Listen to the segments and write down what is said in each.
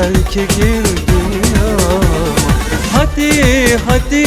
yeter ki gir Hadi hadi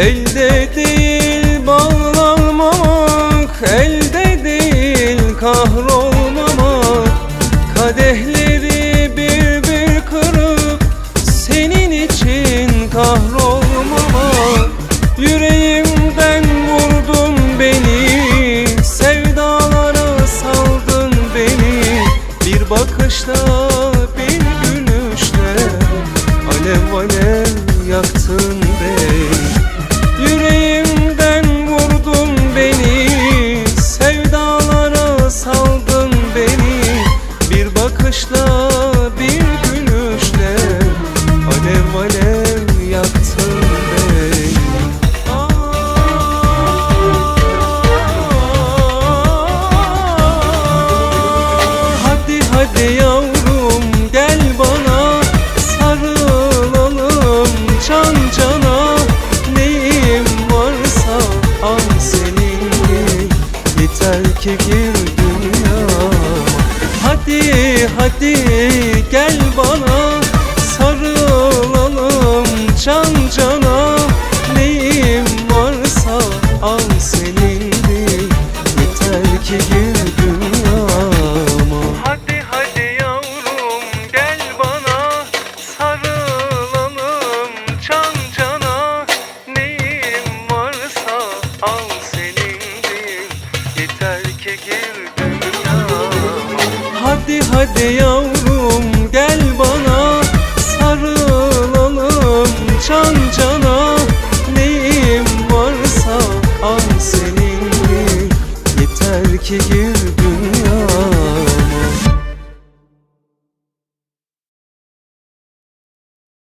Elde değil bağlanmamak Elde değil kahrolmamak. Kadehleri bir bir kırıp Senin için kahrolmamak. Yüreğimden vurdun beni Sevdalara saldın beni. Bir bakışta gel bana sarılalım can cana. Neyim varsa al senin yeter ki gir dünyama. Hadi hadi yavrum gel bana sarılalım can cana. Neyim varsa al senindir yeter ki gir dünyama. Hadi hadi yavrum gel bana Sarılalım can cana Neyim varsa al senindir Yeter ki